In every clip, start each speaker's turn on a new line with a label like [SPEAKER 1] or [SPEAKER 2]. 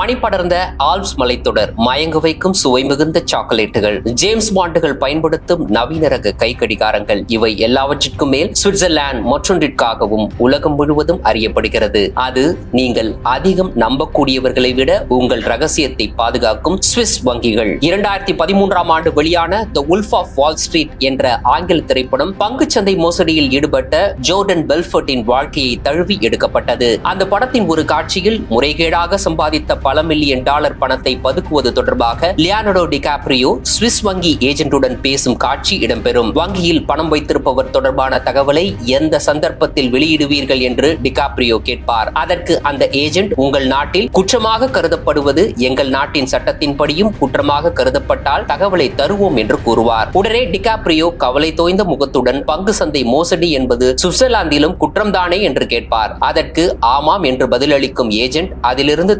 [SPEAKER 1] பனிப்படர்ந்த Alps மலைத்தொடர் மயங்க வைக்கும் சுவை மிகுந்த சாக்லேட்டுகள். ஜேம்ஸ் பாண்டுகள் பயன்படுத்தும் நவீன ரக கை கடிகாரங்கள் இவை எல்லாவற்றிற்கும் மேல் சுவிட்சர்லாந்து மற்றொன்றிற்காகவும் உலகம் முழுவதும் அறியப்படுகிறது. அது நீங்கள் அதிகம் நம்பக்கூடியவர்களை விட உங்கள் ரகசியத்தை பாதுகாக்கும் சுவிஸ் வங்கிகள். இரண்டாயிரத்தி பதிமூன்றாம் ஆண்டு வெளியான the wolf of Wall Street என்ற ஆங்கில திரைப்படம் பங்குச்சந்தை மோசடியில் ஈடுபட்ட ஜோர்டன் பெல்ஃபர்ட்டின் வாழ்க்கையை தழுவி எடுக்கப்பட்டது. அந்த படத்தின் ஒரு காட்சியில் முறைகேடாக சம்பாதித்த பல மில்லியன் டாலர் பணத்தை பதுக்குவது தொடர்பாக லியானடோ டிகாப்ரியோ சுவிஸ் வங்கி ஏஜென்ட்டுடன் பேசும் காட்சி இடம்பெறும். வங்கியில் பணம் வைத்திருப்பவர் தொடர்பான தகவலை எந்த சந்தர்ப்பத்தில் வெளியிடுவீர்கள் என்று டிகாப்ரியோ கேட்பார். அதற்கு அந்த ஏஜென்ட் உங்கள் நாட்டில் குற்றமாக கருதப்படுவது எங்கள் நாட்டின் சட்டத்தின்படியும் குற்றமாக கருதப்பட்டால் தகவலை தருவோம் என்று கூறுவார். உடனே டிகாப்ரியோ கவலை தோய்ந்த முகத்துடன் பங்கு சந்தை மோசடி என்பது சுவிட்சர்லாந்திலும் குற்றம்தானே என்று கேட்பார். அதற்கு ஆமாம் என்று பதிலளிக்கும் ஏஜென்ட் அதிலிருந்து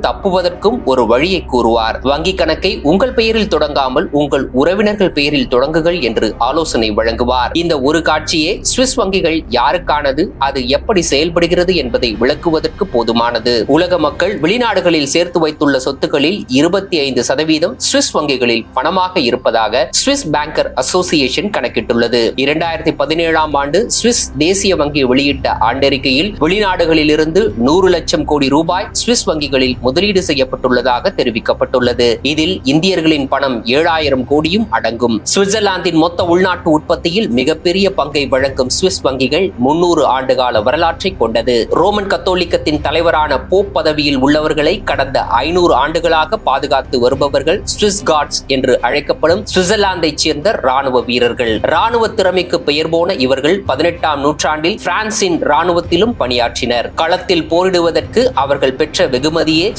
[SPEAKER 1] தப்புவதற்கும் ஒரு வழியை கூறுவார். வங்கி கணக்கை உங்கள் பெயரில் தொடங்காமல் உங்கள் உறவினர்கள் பெயரில் தொடங்குகள் என்று ஆலோசனை வழங்குவார். இந்த ஒரு காட்சியே சுவிஸ் வங்கிகள் யாருக்கானது அது எப்படி செயல்படுகிறது என்பதை விளக்குவதற்கு போதுமானது. உலக மக்கள் வெளிநாடுகளில் சேர்த்து வைத்துள்ள சொத்துக்களில் இருபத்தி ஐந்து சதவீதம் சுவிஸ் வங்கிகளில் பணமாக இருப்பதாக சுவிஸ் பேங்கர் அசோசியேஷன் கணக்கிட்டுள்ளது. இரண்டாயிரத்தி பதினேழாம் ஆண்டு சுவிஸ் தேசிய வங்கி வெளியிட்ட ஆண்டறிக்கையில் வெளிநாடுகளில் இருந்து நூறு லட்சம் கோடி ரூபாய் சுவிஸ் வங்கிகளில் முதலீடு செய்ய செய்யப்பட்டுள்ளதாக தெரிவிக்கப்பட்டுள்ளது. இதில் இந்தியர்களின் பணம் ஏழாயிரம் கோடியும் அடங்கும். சுவிட்சர்லாந்தின் மொத்த உள்நாட்டு உற்பத்தியில் மிகப்பெரிய பங்கை வழங்கும் சுவிஸ் வங்கிகள் முன்னூறு ஆண்டுகால வரலாற்றை கொண்டது. ரோமன் கத்தோலிக்கத்தின் தலைவரான போப் பதவியில் உள்ளவர்களை கடந்த ஐநூறு ஆண்டுகளாக பாதுகாத்து வருபவர்கள் சுவிஸ் கார்ட்ஸ் என்று அழைக்கப்படும் சுவிட்சர்லாந்தைச் சேர்ந்த ராணுவ வீரர்கள். ராணுவ திறமைக்கு பெயர் போன இவர்கள் பதினெட்டாம் நூற்றாண்டில் பிரான்சின் ராணுவத்திலும் பணியாற்றினர். களத்தில் போரிடுவதற்கு அவர்கள் பெற்ற வெகுமதியே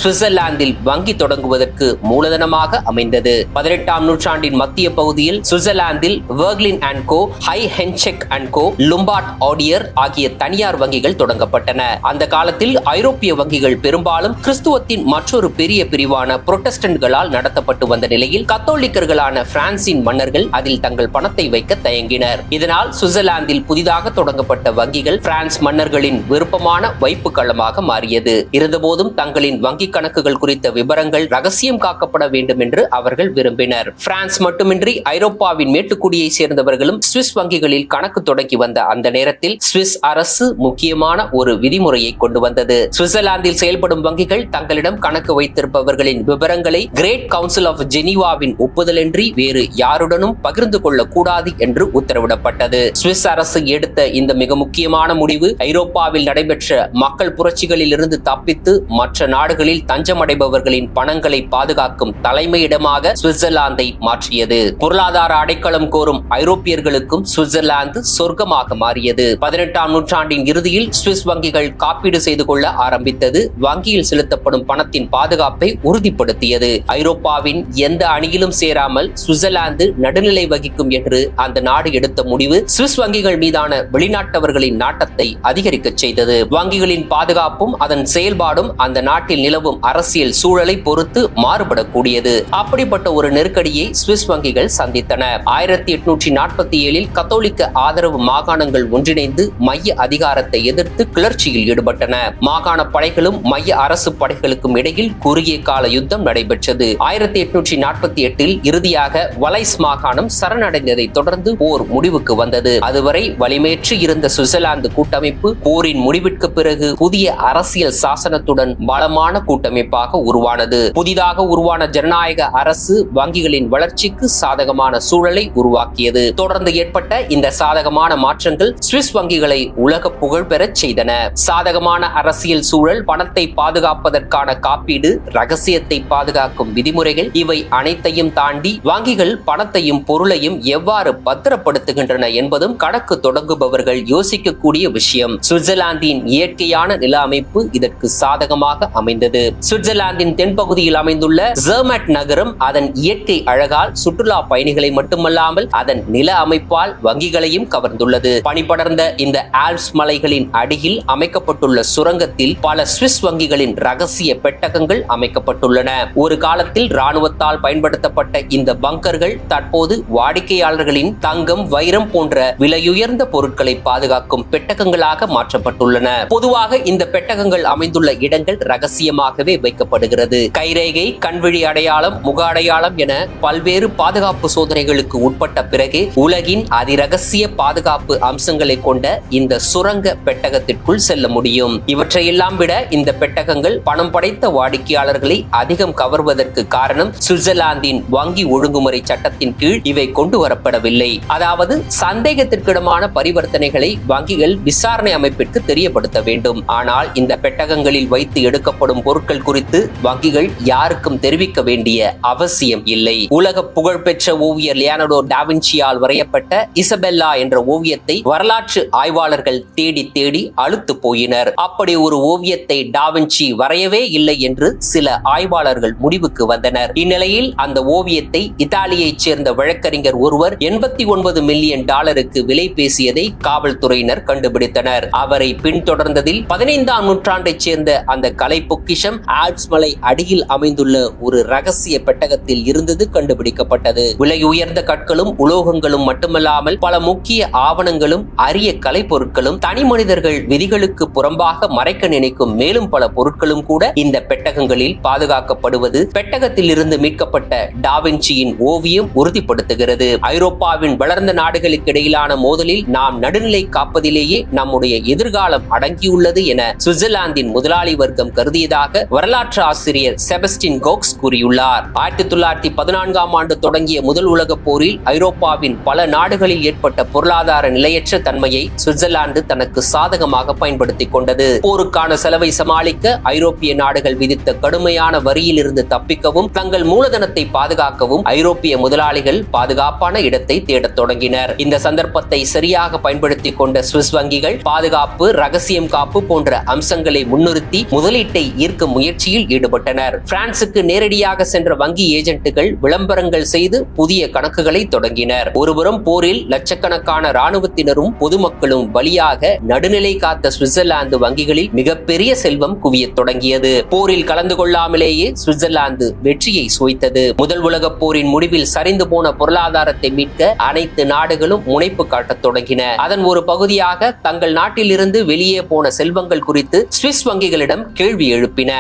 [SPEAKER 1] சுவிட்சர்லாந்தில் வங்கி தொடங்குவதற்கு மூலதனமாக அமைந்தது. பதினெட்டாம் நூற்றாண்டின் மத்திய பகுதியில் சுவிட்சர்லாந்தில் Wegelin and go high Hentsch and Co Lombard Odier ஆகிய தனியார் வங்கிகள் தொடங்கப்பட்டன. அந்த காலத்தில் ஐரோப்பிய வங்கிகள் பெரும்பாலும் கிறிஸ்துவத்தின் மற்றொரு பெரிய பிரிவான புரொட்டஸ்டன்ட்களால் நடத்தப்பட்டு வந்த நிலையில் கத்தோலிக்கர்களான பிரான்சின் மன்னர்கள் அதில் தங்கள் பணத்தை வைக்க தயங்கினர். இதனால் சுவிட்சர்லாந்தில் புதிதாக தொடங்கப்பட்ட வங்கிகள் பிரான்ஸ் மன்னர்களின் விருப்பமான வைப்பு களமாக மாறியது. இருந்தபோதும் தங்களின் வங்கி கணக்குகள் குறித்த விவரங்கள் ரகசியம் காக்கப்பட வேண்டும் என்று அவர்கள் விரும்பினர். பிரான்ஸ் மட்டுமின்றி ஐரோப்பாவின் மேட்டுக்குடியை சேர்ந்தவர்களும் சுவிஸ் வங்கிகளில் கணக்கு தொடங்கி வந்த அந்த நேரத்தில் சுவிஸ் அரசு முக்கியமான ஒரு விதிமுறையை கொண்டு வந்தது. சுவிட்சர்லாந்தில் செயல்படும் வங்கிகள் தங்களிடம் கணக்கு வைத்திருப்பவர்களின் விவரங்களை கிரேட் கவுன்சில் ஆஃப் ஜெனீவாவின் ஒப்புதலின்றி வேறு யாருடனும் பகிர்ந்து கொள்ளக்கூடாது என்று உத்தரவிடப்பட்டது. சுவிஸ் அரசு எடுத்த இந்த மிக முக்கியமான முடிவு ஐரோப்பாவில் நடைபெற்ற மக்கள் புரட்சிகளில் இருந்து தப்பித்து மற்ற நாடுகளில் தஞ்சமடை அடைபவர்களின் பணங்களை பாதுகாக்கும் தலைமையிடமாக சுவிட்சர்லாந்தை மாற்றியது. பொருளாதார அடைக்கலம் கோரும் ஐரோப்பியர்களுக்கும் சுவிட்சர்லாந்து சொர்க்கமாக மாறியது. பதினெட்டாம் நூற்றாண்டின் இறுதியில் சுவிஸ் வங்கிகள் காப்பீடு செய்து கொள்ள ஆரம்பித்தது. வங்கியில் செலுத்தப்படும் பணத்தின் பாதுகாப்பை உறுதிப்படுத்தியது. ஐரோப்பாவின் எந்த அணியிலும் சேராமல் சுவிட்சர்லாந்து நடுநிலை வகிக்கும் என்று அந்த நாடு எடுத்த முடிவு சுவிஸ் வங்கிகள் மீதான வெளிநாட்டவர்களின் நாட்டத்தை அதிகரிக்க செய்தது. வங்கிகளின் பாதுகாப்பும் அதன் செயல்பாடும் அந்த நாட்டில் நிலவும் அரசியல் அரசியல் சூழலை பொறுத்து மாறுபடக்கூடியது. அப்படிப்பட்ட ஒரு நெருக்கடியை சுவிஸ் வங்கிகள் சந்தித்தன. ஆயிரத்தி எட்நூற்றி நாற்பத்தி ஏழில் கத்தோலிக்க ஆதரவு மாகாணங்கள் ஒன்றிணைந்து மைய அதிகாரத்தை எதிர்த்து கிளர்ச்சியில் ஈடுபட்டன. மாகாண படைகளும் மைய அரசு படைகளுக்கும் இடையில் குறுகிய கால யுத்தம் நடைபெற்றது. ஆயிரத்தி எட்நூற்றி நாற்பத்தி எட்டில் இறுதியாக வலைஸ் மாகாணம் சரணடைந்ததை தொடர்ந்து போர் முடிவுக்கு வந்தது. அதுவரை வலிமேற்று இருந்த சுவிட்சர்லாந்து கூட்டமைப்பு போரின் முடிவிற்கு பிறகு புதிய அரசியல் சாசனத்துடன் பலமான கூட்டமைப்பாக உருவானது. புதிதாக உருவான ஜனநாயக அரசு வங்கிகளின் வளர்ச்சிக்கு சாதகமான சூழலை உருவாக்கியது. தொடர்ந்து ஏற்பட்ட இந்த சாதகமான மாற்றங்கள் சுவிஸ் வங்கிகளை உலக புகழ் பெறச் செய்தன. சாதகமான அரசியல் சூழல் பணத்தை பாதுகாப்பதற்கான காப்பீடு ரகசியத்தை பாதுகாக்கும் விதிமுறைகள் இவை அனைத்தையும் தாண்டி வங்கிகள் பணத்தையும் பொருளையும் எவ்வாறு பத்திரப்படுத்துகின்றன என்பதும் கணக்கு தொடங்குபவர்கள் யோசிக்கக்கூடிய விஷயம். சுவிட்சர்லாந்தின் இயற்கையான நில அமைப்பு இதற்கு சாதகமாக அமைந்தது. சுவிட்சர் சுவிட்சர்லாந்தின் தென்பகுதியில் அமைந்துள்ள ஜெர்மட் நகரம் அதன் இயற்கை அழகால் சுற்றுலா பயணிகளை மட்டுமல்லாமல் அதன் நில அமைப்பால் வங்கிகளையும் கவர்ந்துள்ளது. பனிபடர்ந்த இந்த ஆல்ப்ஸ் மலைகளின் அடியில் அமைக்கப்பட்டுள்ள சுரங்கத்தில் பல சுவிஸ் வங்கிகளின் ரகசிய பெட்டகங்கள் அமைக்கப்பட்டுள்ளன. ஒரு காலத்தில் ராணுவத்தால் பயன்படுத்தப்பட்ட இந்த பங்கர்கள் தற்போது வாடிக்கையாளர்களின் தங்கம் வைரம் போன்ற விலையுயர்ந்த பொருட்களை பாதுகாக்கும் பெட்டகங்களாக மாற்றப்பட்டுள்ளன. பொதுவாக இந்த பெட்டகங்கள் அமைந்துள்ள இடங்கள் ரகசியமாகவே வைக்க கண்டுபிடிக்கப்படுகிறது கைரேகை கண்விழி அடையாளம் முக அடையாளம் என பல்வேறு பாதுகாப்பு சோதனைகளுக்கு உட்பட்ட பிறகு உலகின் அதிரகசிய பாதுகாப்பு அம்சங்களை கொண்ட இந்த சுரங்க பெட்டகத்திற்குள் செல்ல முடியும். இவற்றையெல்லாம் விட இந்த பெட்டகங்கள் பணம் படைத்த வாடிக்கையாளர்களை அதிகம் கவர்வதற்கு காரணம் சுவிட்சர்லாந்தின் வங்கி ஒழுங்குமுறை சட்டத்தின் கீழ் இவை கொண்டு வரப்படவில்லை. அதாவது சந்தேகத்திற்கிடமான பரிவர்த்தனைகளை வங்கிகள் விசாரணை அமைப்பிற்கு தெரியப்படுத்த வேண்டும். ஆனால் இந்த பெட்டகங்களில் வைத்து எடுக்கப்படும் பொருட்கள் குறித்து வங்கிகள் யாருக்கும் தெரிவிக்க வேண்டிய அவசியம் இல்லை. உலக புகழ்பெற்ற ஓவியர் லியானடோ டாவின்சியால் வரையப்பட்ட இசபெல்லா என்ற ஓவியத்தை வரலாற்று ஆய்வாளர்கள் தேடி தேடி அழுத்து போயினர். அப்படி ஒரு ஓவியத்தை டாவின்சி வரையவே இல்லை என்று சில ஆய்வாளர்கள் முடிவுக்கு வந்தனர். இந்நிலையில் அந்த ஓவியத்தை இத்தாலியைச் சேர்ந்த வழக்கறிஞர் ஒருவர் எண்பத்தி ஒன்பது மில்லியன் டாலருக்கு விலை பேசியதை காவல்துறையினர் கண்டுபிடித்தனர். அவரை பின்தொடர்ந்ததில் பதினைந்தாம் நூற்றாண்டைச் சேர்ந்த அந்த கலை பொக்கிஷம் ஆல்ப்ஸ் மலை அடியில் அமைந்துள்ள ஒரு ரகசிய பெட்டகத்தில் இருந்தது கண்டுபிடிக்கப்பட்டது. விலை உயர்ந்த கற்களும் உலோகங்களும் மட்டுமல்லாமல் பல முக்கிய ஆவணங்களும் அரிய கலைப்பொருட்களும் தனி மனிதர்கள் விதிகளுக்கு புறம்பாக மறைக்க நினைக்கும் மேலும் பல பொருட்களும் கூட இந்த பெட்டகங்களில் பாதுகாக்கப்படுவது பெட்டகத்தில் இருந்து மீட்கப்பட்ட டாவின்சியின் ஓவியம் உறுதிப்படுத்துகிறது. ஐரோப்பாவின் வளர்ந்த நாடுகளுக்கு இடையிலான மோதலில் நாம் நடுநிலை காப்பதிலேயே நம்முடைய எதிர்காலம் அடங்கியுள்ளது என சுவிட்சர்லாந்தின் முதலாளி வர்க்கம் கருதியதாக வரலாற்று ஆசிரியர் செபஸ்டின் கோக்ஸ் கூறியுள்ளார். ஆயிரத்தி தொள்ளாயிரத்தி பதினான்காம் ஆண்டு தொடங்கிய முதல் உலகப் போரில் ஐரோப்பாவின் பல நாடுகளில் ஏற்பட்ட பொருளாதார நிலையற்ற தன்மையை சுவிட்சர்லாந்து தனக்கு சாதகமாக பயன்படுத்திக் கொண்டது. போருக்கான செலவை சமாளிக்க ஐரோப்பிய நாடுகள் விதித்த கடுமையான வரியில் இருந்து தப்பிக்கவும் தங்கள் மூலதனத்தை பாதுகாக்கவும் ஐரோப்பிய முதலாளிகள் பாதுகாப்பான இடத்தை தேடத் தொடங்கினர். இந்த சந்தர்ப்பத்தை சரியாக பயன்படுத்திக் கொண்ட சுவிஸ் வங்கிகள் பாதுகாப்பு ரகசியம் காப்பு போன்ற அம்சங்களை முன்னிறுத்தி முதலீட்டை ஈர்க்கும் முயற்சியில் ஈடுபட்டனர். பிரான்சுக்கு நேரடியாக சென்ற வங்கி ஏஜென்ட்டுகள் விளம்பரங்கள் செய்து புதிய கணக்குகளை தொடங்கினர். ஒருபுறம் போரில் லட்சக்கணக்கான ராணுவத்தினரும் பொதுமக்களும் பலியாக நடுநிலை காத்த சுவிட்சர்லாந்து வங்கிகளில் மிகப்பெரிய செல்வம் குவியத் தொடங்கியது. போரில் கலந்து கொள்ளாமலேயே சுவிட்சர்லாந்து வெற்றியை சுவைத்தது முதல் உலகப் போரின் முடிவில் சரிந்து போன பொருளாதாரத்தை மீட்க அனைத்து நாடுகளும் முனைப்பு காட்டத் தொடங்கின. அதன் ஒரு பகுதியாக தங்கள் நாட்டிலிருந்து வெளியே போன செல்வங்கள் குறித்து சுவிஸ் வங்கிகளிடம் கேள்வி எழுப்பின.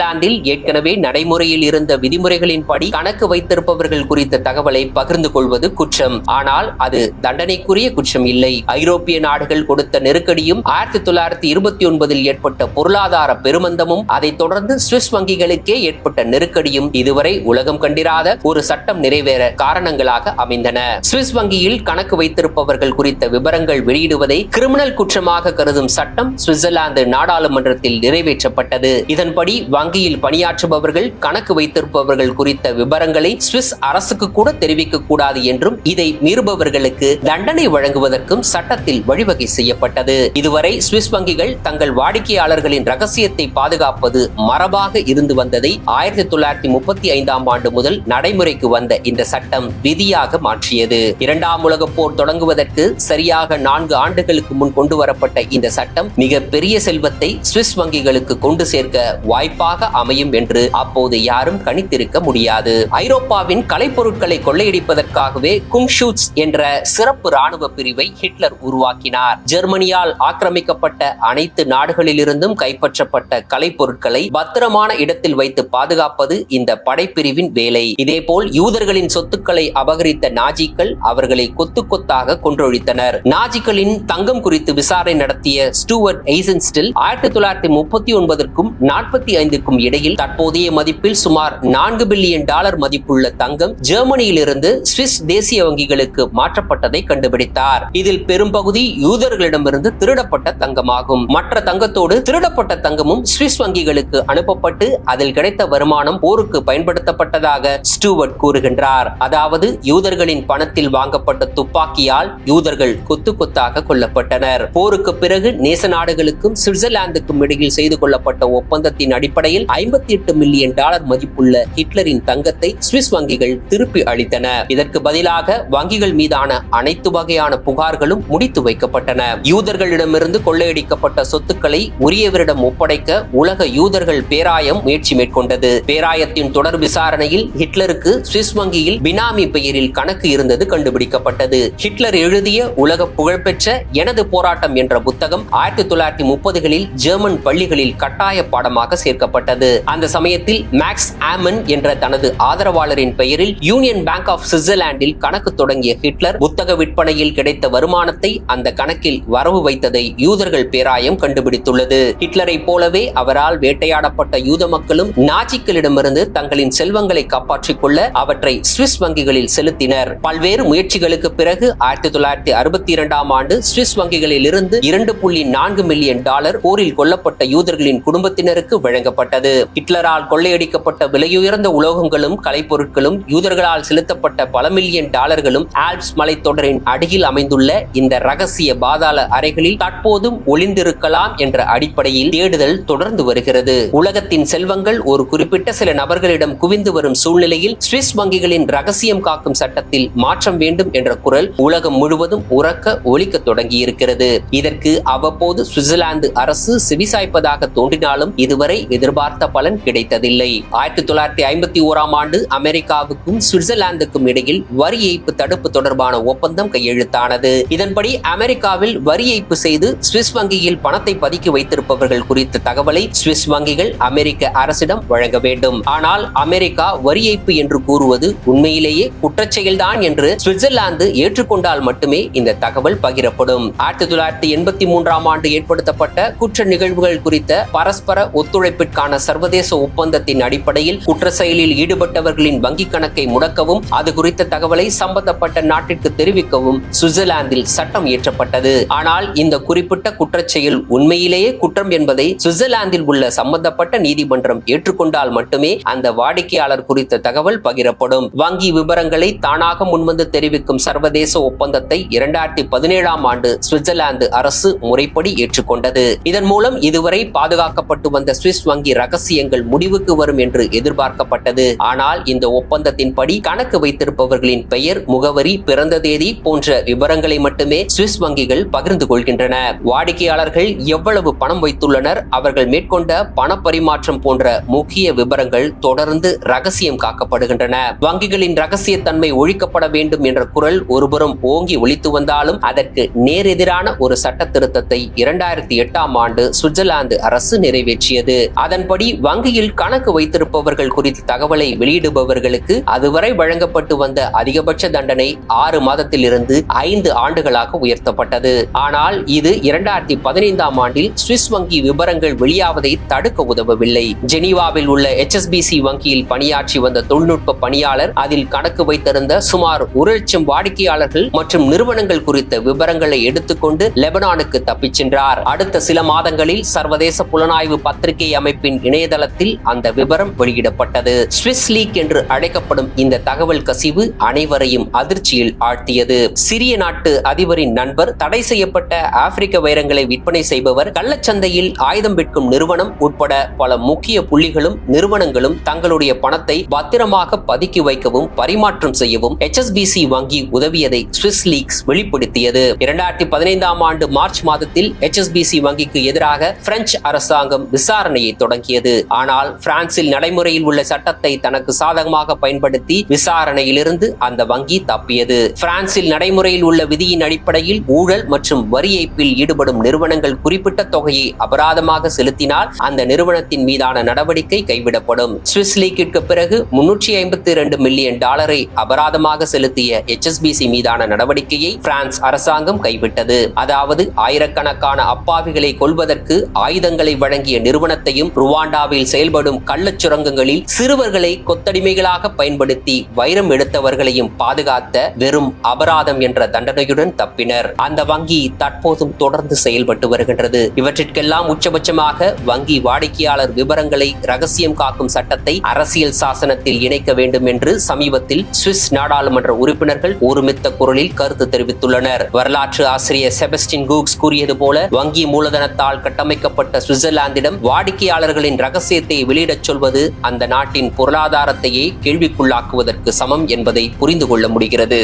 [SPEAKER 1] நெதர்லாந்தில் ஏற்கனவே நடைமுறையில் இருந்த விதிமுறைகளின்படி கணக்கு வைத்திருப்பவர்கள் குறித்த தகவலை பகிர்ந்து கொள்வது குற்றம். ஆனால் அது தண்டனைக்குரிய குற்றம் இல்லை. ஐரோப்பிய நாடுகள் கொடுத்த நெருக்கடியும் ஆயிரத்தி தொள்ளாயிரத்தி இருபத்தி ஒன்பதில் ஏற்பட்ட பொருளாதார பெருமந்தமும் அதைத் தொடர்ந்து சுவிஸ் வங்கிகளுக்கே ஏற்பட்ட நெருக்கடியும் இதுவரை உலகம் கண்டிராத ஒரு சட்டம் நிறைவேற காரணங்களாக அமைந்தன. சுவிஸ் வங்கியில் கணக்கு வைத்திருப்பவர்கள் குறித்த விவரங்கள் வெளியிடுவதை கிரிமினல் குற்றமாக கருதும் சட்டம் சுவிட்சர்லாந்து நாடாளுமன்றத்தில் நிறைவேற்றப்பட்டது. இதன்படி வங்கி வங்கியில் பணியாற்றுபவர்கள் கணக்கு வைத்திருப்பவர்கள் குறித்த விவரங்களை சுவிஸ் அரசுக்கு கூட தெரிவிக்க கூடாது என்றும் இதை மீறுபவர்களுக்கு தண்டனை வழங்குவதற்கும் சட்டத்தில் வழிவகை செய்யப்பட்டது. இதுவரை சுவிஸ் வங்கிகள் தங்கள் வாடிக்கையாளர்களின் ரகசியத்தை பாதுகாப்பது மரபாக இருந்து வந்ததை ஆயிரத்தி தொள்ளாயிரத்தி முப்பத்தி ஐந்தாம் ஆண்டு முதல் நடைமுறைக்கு வந்த இந்த சட்டம் விதியாக மாற்றியது. இரண்டாம் உலக போர் தொடங்குவதற்கு சரியாக நான்கு ஆண்டுகளுக்கு முன் கொண்டு வரப்பட்ட இந்த சட்டம் மிக பெரிய செல்வத்தை சுவிஸ் வங்கிகளுக்கு கொண்டு சேர்க்க வாய்ப்பாக அமையும் என்று அப்போது யாரும் கணித்திருக்க முடியாது. ஐரோப்பாவின் கலைப்பொருட்களை கொள்ளையடிப்பதற்காகவே குங்ஷூட்ஸ் என்ற சிறப்பு ராணுவ பிரிவை ஹிட்லர் உருவாக்கினார். ஜெர்மனியால் ஆக்கிரமிக்கப்பட்ட அனைத்து நாடுகளிலிருந்தும் கைப்பற்றப்பட்ட கலைப்பொருட்களை பத்திரமான இடத்தில் வைத்து பாதுகாப்பது இந்த படைப்பிரிவின் வேலை. இதேபோல் யூதர்களின் சொத்துக்களை அபகரித்த நாஜிக்கள் அவர்களை கொத்து கொத்தாக கொன்றொழித்தனர். நாஜிக்களின் தங்கம் குறித்து விசாரணை நடத்திய ஸ்டூவர்ட் எய்சன்ஸ்டில் ஆயிரத்தி தொள்ளாயிரத்தி முப்பத்தி ஒன்பதற்கும் நாற்பத்தி ஐந்து ஐந்துக்கும் இடையில் தற்போதைய மதிப்பில் சுமார் நான்கு பில்லியன் டாலர் மதிப்புள்ள தங்கம் ஜெர்மனியிலிருந்து சுவிஸ் தேசிய வங்கிகளுக்கு மாற்றப்பட்டதை கண்டுபிடித்தார். இதில் பெரும்பகுதி யூதர்களிடமிருந்து திருடப்பட்ட தங்கமாகும். மற்ற தங்கத்தோடு திருடப்பட்ட தங்கமும் சுவிஸ் வங்கிகளுக்கு அனுப்பப்பட்டு அதில் கிடைத்த வருமானம் போருக்கு பயன்படுத்தப்பட்டதாக ஸ்டூவர்ட் கூறுகின்றார். அதாவது யூதர்களின் பணத்தில் வாங்கப்பட்ட துப்பாக்கியால் யூதர்கள் கொத்து கொத்தாக கொல்லப்பட்டனர். போருக்கு பிறகு நேச நாடுகளுக்கும் சுவிட்சர்லாந்துக்கும் இடையில் செய்து கொள்ளப்பட்ட ஒப்பந்தத்தின் அடிப்படையில் ஐம்பத்தி எட்டு மில்லியன் டாலர் மதிப்புள்ள ஹிட்லரின் தங்கத்தை சுவிஸ் வங்கிகள் திருப்பி அளித்தன. இதற்கு பதிலாக வங்கிகள் மீதான அனைத்து வகையான புகார்களும் முடித்து வைக்கப்பட்டன. யூதர்களிடமிருந்து கொள்ளையடிக்கப்பட்ட சொத்துக்களை உரியவரிடம் ஒப்படைக்க உலக யூதர்கள் பேராயம் முயற்சி மேற்கொண்டது. பேராயத்தின் தொடர் விசாரணையில் ஹிட்லருக்கு சுவிஸ் வங்கியில் பினாமி பெயரில் கணக்கு இருந்தது கண்டுபிடிக்கப்பட்டது. ஹிட்லர் எழுதிய உலக புகழ்பெற்ற எனது போராட்டம் என்ற புத்தகம் ஆயிரத்தி தொள்ளாயிரத்தி முப்பதுகளில் ஜெர்மன் பள்ளிகளில் கட்டாய பாடமாக சேர்க்கப்பட்டது. ஏற்பட்டது அந்த சமயத்தில் மேக்ஸ் ஆமன் என்ற தனது ஆதரவாளரின் பெயரில் யூனியன் பேங்க் ஆஃப் சுவிட்சர்லாந்தில் கணக்கு தொடங்கிய ஹிட்லர் புத்தக விற்பனையில் கிடைத்த வருமானத்தை அந்த கணக்கில் வரவு வைத்ததை யூதர்கள் பேராயம் கண்டுபிடித்துள்ளது. ஹிட்லரை போலவே அவரால் வேட்டையாடப்பட்ட யூத மக்களும் நாஜிக்களிடமிருந்து தங்களின் செல்வங்களை காப்பாற்றிக் கொள்ள அவற்றை சுவிஸ் வங்கிகளில் செலுத்தினர். பல்வேறு முயற்சிகளுக்கு பிறகு ஆயிரத்தி தொள்ளாயிரத்தி அறுபத்தி இரண்டாம் ஆண்டு சுவிஸ் வங்கிகளில் இருந்து இரண்டு புள்ளி நான்கு மில்லியன் டாலர் போரில் கொல்லப்பட்ட யூதர்களின் குடும்பத்தினருக்கு வழங்கப்பட்டது. ஹிட்லரால் கொள்ளையடிக்கப்பட்ட விலையுயர்ந்த உலோகங்களும் கலைப்பொருட்களும் யூதர்களால் செலுத்தப்பட்ட பல மில்லியன் டாலர்களும் ஆல்ப்ஸ் மலைத்தொடரின் அடியில் அமைந்துள்ள இந்த ரகசிய பாதாள அறைகளில் தற்போதும் ஒளிந்திருக்கலாம் என்ற அடிப்படையில் தேடுதல் தொடர்ந்து வருகிறது. உலகத்தின் செல்வங்கள் ஒரு குறிப்பிட்ட சில நபர்களிடம் குவிந்து வரும் சூழ்நிலையில் சுவிஸ் வங்கிகளின் ரகசியம் காக்கும் சட்டத்தில் மாற்றம் வேண்டும் என்ற குரல் உலகம் முழுவதும் உறக்க ஒலிக்க தொடங்கியிருக்கிறது. இதற்கு அவ்வப்போது சுவிட்சர்லாந்து அரசு செவிசாய்ப்பதாக தோன்றினாலும் இதுவரை எதிர்பார்த்த பலன் கிடைத்ததில்லை. ஆயிரத்தி தொள்ளாயிரத்தி ஐம்பத்தி ஓராம் ஆண்டு அமெரிக்காவுக்கும் சுவிட்சர்லாந்துக்கும் இடையில் வரி ஏய்ப்பு தடுப்பு தொடர்பான ஒப்பந்தம் கையெழுத்தானது. இதன்படி அமெரிக்காவில் வரி ஏய்ப்பு செய்து சுவிஸ் வங்கியில் பணத்தை பதுக்கி வைத்திருப்பவர்கள் குறித்த தகவலை சுவிஸ் வங்கிகள் அமெரிக்க அரசிடம் வழங்க வேண்டும். ஆனால் அமெரிக்கா வரி ஏய்ப்பு என்று கூறுவது உண்மையிலேயே குற்றச்செயல்தான் என்று சுவிட்சர்லாந்து ஏற்றுக்கொண்டால் மட்டுமே இந்த தகவல் பகிரப்படும். ஆயிரத்தி தொள்ளாயிரத்தி எண்பத்தி மூன்றாம் ஆண்டு ஏற்படுத்தப்பட்ட குற்ற நிகழ்வுகள் குறித்த பரஸ்பர ஒத்துழைப்பிற்கான சர்வதேச ஒப்பந்தத்தின் அடிப்படையில் குற்ற செயலில் ஈடுபட்டவர்களின் வங்கிக் கணக்கை முடக்கவும் அது குறித்த தகவலை சம்பந்தப்பட்ட நாட்டிற்கு தெரிவிக்கவும் சுவிட்சர்லாந்தில் சட்டம் இயற்றப்பட்டது. ஆனால் இந்த குறிப்பிட்ட குற்றச்செயல் உண்மையிலேயே குற்றம் என்பதை சுவிட்சர்லாந்தில் உள்ள சம்பந்தப்பட்ட நீதிமன்றம் ஏற்றுக்கொண்டால் மட்டுமே அந்த வாடிக்கையாளர் குறித்த தகவல் பகிரப்படும். வங்கி விவரங்களை தானாக முன்வந்து தெரிவிக்கும் சர்வதேச ஒப்பந்தத்தை இரண்டாயிரத்தி பதினேழாம் ஆண்டு சுவிட்சர்லாந்து அரசு முறைப்படி ஏற்றுக்கொண்டது. இதன் மூலம் இதுவரை பாதுகாக்கப்பட்டு வந்த சுவிஸ் வங்கி ரகசியங்கள் முடிவுக்கு வரும் என்று எதிர்பார்க்கப்பட்டது. ஆனால் இந்த ஒப்பந்தத்தின்படி கணக்கு வைத்திருப்பவர்களின் பெயர் முகவரி பிறந்த தேதி போன்ற விவரங்களை மட்டுமே சுவிஸ் வங்கிகள் பகிர்ந்து கொள்கின்றன. வாடிக்கையாளர்கள் எவ்வளவு பணம் வைத்துள்ளனர் அவர்கள் மேற்கொண்ட பண பரிமாற்றம் போன்ற முக்கிய விவரங்கள் தொடர்ந்து ரகசியம் காக்கப்படுகின்றன. வங்கிகளின் ரகசியத்தன்மை ஒழிக்கப்பட வேண்டும் என்ற குரல் ஒருபுறம் ஓங்கி ஒழித்து வந்தாலும் அதற்கு நேரெதிரான ஒரு சட்ட திருத்தத்தை இரண்டாயிரத்தி எட்டாம் ஆண்டு சுவிட்சர்லாந்து அரசு நிறைவேற்றியது. அதன் அதன்படி வங்கியில் கணக்கு வைத்திருப்பவர்கள் குறித்த தகவலை வெளியிடுபவர்களுக்கு அதுவரை வழங்கப்பட்டு வந்த அதிகபட்ச தண்டனை ஆறு மாதத்திலிருந்து ஐந்து ஆண்டுகளாக உயர்த்தப்பட்டது. ஆனால் இது இரண்டாயிரத்தி பதினைந்தாம் ஆண்டில் சுவிஸ் வங்கி விவரங்கள் வெளியாவதை தடுக்க உதவவில்லை. ஜெனீவாவில் உள்ள HSBC வங்கியில் பணியாற்றி வந்த தொழில்நுட்ப பணியாளர் அதில் கணக்கு வைத்திருந்த சுமார் ஒரு லட்சம் வாடிக்கையாளர்கள் மற்றும் நிறுவனங்கள் குறித்த விவரங்களை எடுத்துக்கொண்டு லெபனானுக்கு தப்பிச் சென்றார். அடுத்த சில மாதங்களில் சர்வதேச புலனாய்வு பத்திரிகை அமைப்பின் இணையதளத்தில் அந்த விவரம் வெளியிடப்பட்டது. சுவிஸ் லீக் என்று அழைக்கப்படும் இந்த தகவல் கசிவு அனைவரையும் அதிர்ச்சியில் ஆழ்த்தியது. சிறிய நாட்டு அதிபரின் நண்பர் தடை செய்யப்பட்ட ஆப்பிரிக்க வைரங்களை விற்பனை செய்பவர் கள்ளச்சந்தையில் ஆயுதம் விற்கும் நிறுவனம் உட்பட பல முக்கிய புள்ளிகளும் நிறுவனங்களும் தங்களுடைய பணத்தை பத்திரமாக பதுக்கி வைக்கவும் பரிமாற்றம் செய்யவும் HSBC வங்கி உதவியதை சுவிஸ் லீக்ஸ் வெளிப்படுத்தியது. இரண்டாயிரத்தி பதினைந்தாம் ஆண்டு மார்ச் மாதத்தில் HSBC வங்கிக்கு எதிராக பிரெஞ்சு அரசாங்கம் விசாரணையை தொடங்கி தொடங்கியது ஆனால் பிரான்சில் நடைமுறையில் உள்ள சட்டத்தை தனக்கு சாதகமாக பயன்படுத்தி விசாரணையிலிருந்து அந்த வங்கி தப்பியது. பிரான்சில் நடைமுறையில் உள்ள விதியின் அடிப்படையில் ஊழல் மற்றும் வரி ஏய்ப்பில் ஈடுபடும் நிறுவனங்கள் குறிப்பிட்ட தொகையை அபராதமாக செலுத்தினால் அந்த நிறுவனத்தின் மீதான நடவடிக்கை கைவிடப்படும். சுவிஸ் லீக்கிற்கு பிறகு முன்னூற்றி ஐம்பத்தி இரண்டு மில்லியன் டாலரை அபராதமாக செலுத்திய HSBC மீதான நடவடிக்கையை பிரான்ஸ் அரசாங்கம் கைவிட்டது. அதாவது ஆயிரக்கணக்கான அப்பாவிகளை கொள்வதற்கு ஆயுதங்களை வழங்கிய நிறுவனத்தையும் ரூ ருவாண்டாவில் செயல்படும் கள்ளச் சுரங்கங்களில் சிறுவர்களை கொத்தடிமைகளாக பயன்படுத்தி வைரம் எடுத்தவர்களையும் பாதுகாத்த வெறும் அபராதம் என்ற தண்டனையுடன் தப்பினர். அந்த வங்கி தற்போதும் தொடர்ந்து செயல்பட்டு வருகின்றது. இவற்றிற்கெல்லாம் உச்சபட்சமாக வங்கி வாடிக்கையாளர் விவரங்களை ரகசியம் காக்கும் சட்டத்தை அரசியல் சாசனத்தில் இணைக்க வேண்டும் என்று சமீபத்தில் சுவிஸ் நாடாளுமன்ற உறுப்பினர்கள் ஒருமித்த குரலில் கருத்து தெரிவித்துள்ளனர். வரலாற்று ஆசிரியர் செபஸ்டின் கூக்ஸ் கூறியது போல வங்கி மூலதனத்தால் கட்டமைக்கப்பட்ட சுவிட்சர்லாந்திடம் வாடிக்கையாளர்கள் அவர்களின் ரகசியத்தை வெளியிடச் சொல்வது அந்த நாட்டின் பொருளாதாரத்தையே கேள்விக்குள்ளாக்குவதற்கு சமம் என்பதை புரிந்து கொள்ள முடிகிறது.